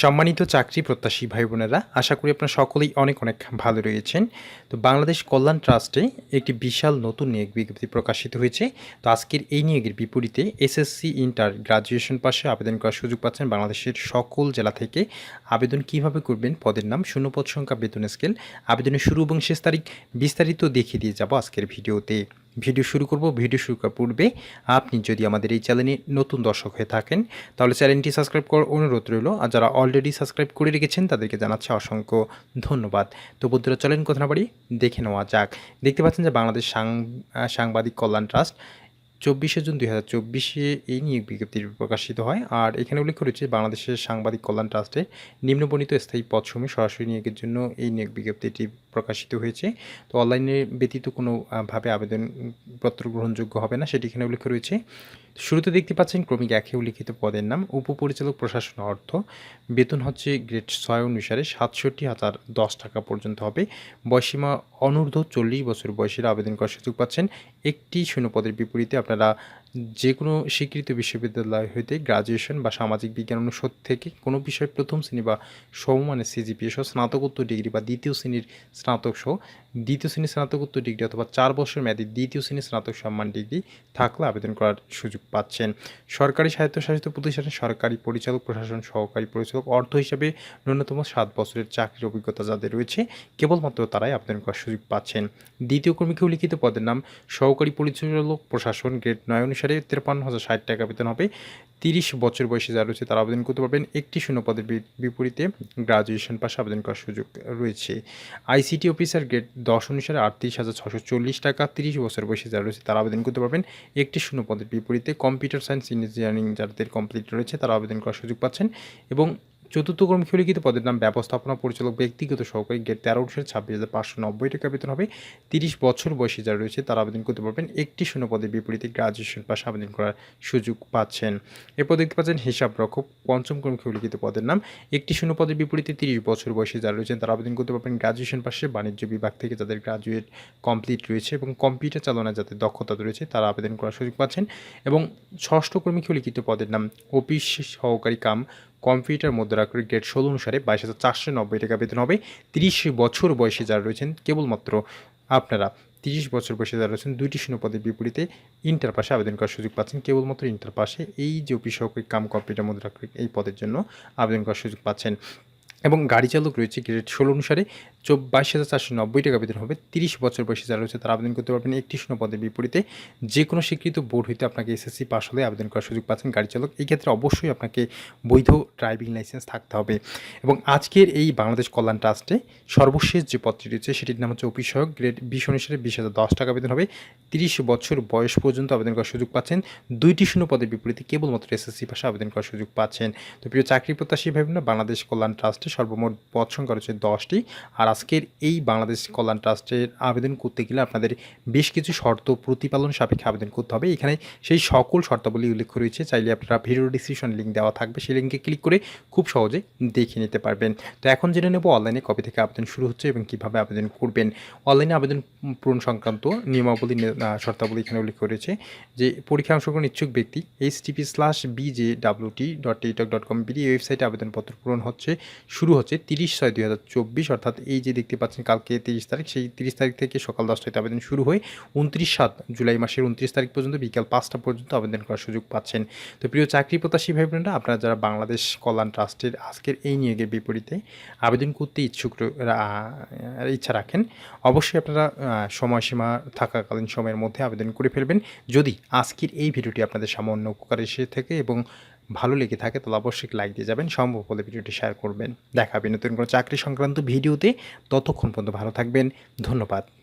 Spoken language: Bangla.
সম্মানিত চাকরি প্রত্যাশী ভাই বোনেরা আশা করি আপনারা সকলেই অনেক অনেক ভালো রয়েছেন। তো বাংলাদেশ কল্যাণ ট্রাস্টে একটি বিশাল নতুন নিয়োগ বিজ্ঞপ্তি প্রকাশিত হয়েছে। তো আজকের এই নিয়োগের বিপরীতে এসএসসি ইন্টার গ্রাজুয়েশন পাশে আবেদন করার সুযোগ পাচ্ছেন বাংলাদেশের সকল জেলা থেকে। আবেদন কীভাবে করবেন, পদের নাম, শূন্যপদ সংখ্যা, বেতন স্কেল আবেদনের শুরু এবং শেষ তারিখ বিস্তারিত দেখিয়ে দিয়ে যাব আজকের ভিডিওতে। ভিডিও শুরু করব। ভিডিও শুরু করার পূর্বে আপনি যদি আমাদের এই চ্যানেলে নতুন দর্শক হয়ে থাকেন, তাহলে চ্যানেলটি সাবস্ক্রাইব করার অনুরোধ রইল। আর যারা অলরেডি সাবস্ক্রাইব করে রেখেছেন, তাদেরকে জানাচ্ছে অসংখ্য ধন্যবাদ। তো বন্ধুরা, চলেন কথা না বাড়ি, দেখে নেওয়া যাক। দেখতে পাচ্ছেন যে বাংলাদেশ সাংবাদিক কল্যাণ ট্রাস্ট চব্বিশে জুন দুই হাজার চব্বিশে এই নিয়োগ বিজ্ঞপ্তি প্রকাশিত হয়। আর এখানে উল্লেখ করেছে বাংলাদেশের সাংবাদিক কল্যাণ ট্রাস্টের নিম্নবর্ণিত স্থায়ী পদসমূহে সরাসরি নিয়োগের জন্য এই নিয়োগ বিজ্ঞপ্তিটি প্রকাশিত হয়েছে। তো অনলাইনে ব্যতীত কোনো আহ, ভাবে আবেদনপত্র গ্রহণযোগ্য হবে না সেটি এখানে উল্লেখ রয়েছে। শুরুতে দেখতে পাচ্ছেন ক্রমিক একে উল্লিখিত পদের নাম উপপরিচালক প্রশাসন অর্থ। বেতন হচ্ছে গ্রেড ছয় অনুসারে সাতষট্টি হাজার দশ টাকা পর্যন্ত হবে। বয়সীমা অনূর্ধ্ব চল্লিশ বছর বয়সের আবেদন করার সুযোগ পাচ্ছেন। একটি শূন্য পদের বিপরীতে আপনারা যে কোনো স্বীকৃত বিশ্ববিদ্যালয় হইতে গ্রাজুয়েশন বা সামাজিক বিজ্ঞান অনুষদ থেকে কোনো বিষয়ে প্রথম শ্রেণি বা সমমানের সিজিপিএ সহ স্নাতকোত্তর ডিগ্রি বা দ্বিতীয় শ্রেণির স্নাতক সহ দ্বিতীয় শ্রেণির স্নাতকোত্তর ডিগ্রি অথবা চার বছর মেয়াদী দ্বিতীয় শ্রেণির স্নাতক সম্মান ডিগ্রি থাকলে আবেদন করার সুযোগ পাচ্ছেন। সরকারি স্বায়ত্তশাসিত প্রতিষ্ঠানে সরকারি পরিচালক, প্রশাসন, সহকারী পরিচালক, অর্থ হিসাবে ন্যূনতম সাত বছরের চাকরির অভিজ্ঞতা যাদের রয়েছে, কেবলমাত্র তারাই আবেদন করার সুযোগ পাচ্ছেন। দ্বিতীয় কর্মীকে উল্লিখিত পদের নাম, সহকারী পরিচালক, প্রশাসন, গ্রেড নয় অনুসারে তেপ্পান্ন হাজার ষাট টাকা বেতন হবে। তিরিশ বছর বয়সে যারা রয়েছে, তারা আবেদন করতে পারবেন। একটি শূন্য পদের বিপরীতে গ্রাজুয়েশন পাশে আবেদন করার সুযোগ রয়েছে। আইসিটি অফিসার গ্রেড দশ অনুসারে আটত্রিশ হাজার ছশো চল্লিশ টাকা তিরিশ বছর বয়সে যারা রয়েছে, তারা আবেদন করতে পারবেন। একটি শূন্য পদের বিপরীতে কম্পিউটার সায়েন্স ইঞ্জিনিয়ারিং যাদের কমপ্লিট রয়েছে, তারা আবেদন করার সুযোগ পাচ্ছেন। এবং চতুর্থ কর্মী লিখিত পদের নাম ব্যবস্থাপনা পরিচালক ব্যক্তিগত সহকারী গেট তেরো অনুসারে ছাব্বিশ হাজার পাঁচশো নব্বই টাকা বেতন হবে। তিরিশ বছর বয়সী যারা রয়েছে, তারা আবেদন করতে পারবেন। একটি শূন্য পদের বিপরীতে গ্রাজুয়েশন পাশে আবেদন করার সুযোগ পাচ্ছেন। এরপর দেখতে পাচ্ছেন হিসাব রক্ষক, পঞ্চম কর্মী লিখিত পদের নাম। একটি শূন্য পদের বিপরীতে তিরিশ বছর বয়সী যারা রয়েছেন, তারা আবেদন করতে পারবেন গ্রাজুয়েশন পাশে বাণিজ্য বিভাগ থেকে যাদের গ্রাজুয়েট কমপ্লিট রয়েছে এবং কম্পিউটার চালনায় যাদের দক্ষতা রয়েছে, তারা আবেদন করার সুযোগ পাচ্ছেন। এবং ষষ্ঠ কর্মী লিখিত পদের নাম, অফিস সহকারী কাম কম্পিউটার মুদ্রা গ্রেড ষোলো অনুসারে বাইশ হাজার চারশো নব্বই টাকা বেতন হবে। তিরিশ বছর বয়সে যারা রয়েছেন, কেবলমাত্র আপনারা তিরিশ বছর বয়সে যারা রয়েছেন, দুইটি শূন্য পদের বিপরীতে ইন্টার পাশে আবেদন করার সুযোগ পাচ্ছেন। কেবলমাত্র ইন্টার পাশে এই যে সহকারী কাম কম্পিউটার মুদ্রা এই পদের জন্য আবেদন করার সুযোগ পাচ্ছেন। এবং গাড়ি চালক রয়েছে, গ্রেড ষোলো অনুসারে চব বাইশ হাজার চারশো নব্বই টাকা বেতন হবে। তিরিশ বছর বয়সে যারা রয়েছে, তারা আবেদন করতে পারবেন একটি শূন্য পদের বিপরীতে। যে কোনো স্বীকৃত বোর্ড হইতে আপনাকে এসএসসি পাস হলে আবেদন করার সুযোগ পাচ্ছেন গাড়ি চালক। এই ক্ষেত্রে অবশ্যই আপনাকে বৈধ ড্রাইভিং লাইসেন্স থাকতে হবে। এবং আজকের এই বাংলাদেশ কল্যাণ ট্রাস্টে সর্বশেষ যে পদটি রয়েছে, সেটির নাম হচ্ছে অফিস গ্রেড বিশ অনুসারে বিশ হাজার দশ টাকা বেতন হবে। তিরিশ বছর বয়স পর্যন্ত আবেদন করার সুযোগ পাচ্ছেন। দুইটি শূন্য পদের বিপরীতে কেবলমাত্র এসএসসি পাশে আবেদন করার সুযোগ পাচ্ছেন। তো প্রিয় চাকরি প্রত্যাশী ভাবেন বাংলাদেশ কল্যাণ ট্রাস্টে সর্বমোট পদ সংখ্যা রয়েছে দশটি। আর আজকের এই বাংলাদেশ কল্যাণ ট্রাস্টের আবেদন করতে গেলে আপনাদের বেশ কিছু শর্ত প্রতিপালন সাপেক্ষে আবেদন করতে হবে। এখানে সেই সকল শর্তাবলী উল্লেখ রয়েছে। চাইলে আপনারা ভিডিও ডিসক্রিপশন লিঙ্ক দেওয়া থাকবে। সেই লিঙ্কে ক্লিক করে খুব সহজে দেখে নিতে পারবেন। তো এখন জেনে নেব অনলাইনে কবে থেকে আবেদন শুরু হচ্ছে এবং কীভাবে আবেদন করবেন। অনলাইনে আবেদন পূরণ সংক্রান্ত নিয়মাবলী শর্তাবলী এখানে উল্লেখ করেছে যে পরীক্ষা অংশগ্রহণ ইচ্ছুক ব্যক্তি H TP slash BJ WT dot TikTok dot com BD ওয়েবসাইটে আবেদনপত্র পূরণ হচ্ছে, শুরু হচ্ছে তিরিশ ছয় দুই অর্থাৎ এই যে দেখতে পাচ্ছেন কালকে তিরিশ তারিখ, সেই তিরিশ তারিখ থেকে সকাল দশটায় আবেদন শুরু হয়ে উনত্রিশ সাত জুলাই মাসের উনত্রিশ তারিখ পর্যন্ত বিকাল পাঁচটা পর্যন্ত আবেদন করার সুযোগ পাচ্ছেন। তো প্রিয় চাকরি প্রত্যাশী ভাই বোনেরা, আপনারা যারা বাংলাদেশ কল্যাণ ট্রাস্টের আজকের এই নিয়োগের বিপরীতে আবেদন করতে ইচ্ছুক ইচ্ছা রাখেন, অবশ্যই আপনারা সময়সীমা থাকাকালীন সময়ের মধ্যে আবেদন করে ফেলবেন। যদি আজকের এই ভিডিওটি আপনাদের সামান্য উপকার এসে থাকে এবং ভালো লেগে থাকে, তাহলে অবশ্যই লাইক দিয়ে যাবেন। সম্ভব হলে ভিডিওটি শেয়ার করবেন। দেখাবেন নতুন কোনো চাকরি সংক্রান্ত ভিডিওতে। ততক্ষণ পর্যন্ত ভালো থাকবেন। ধন্যবাদ।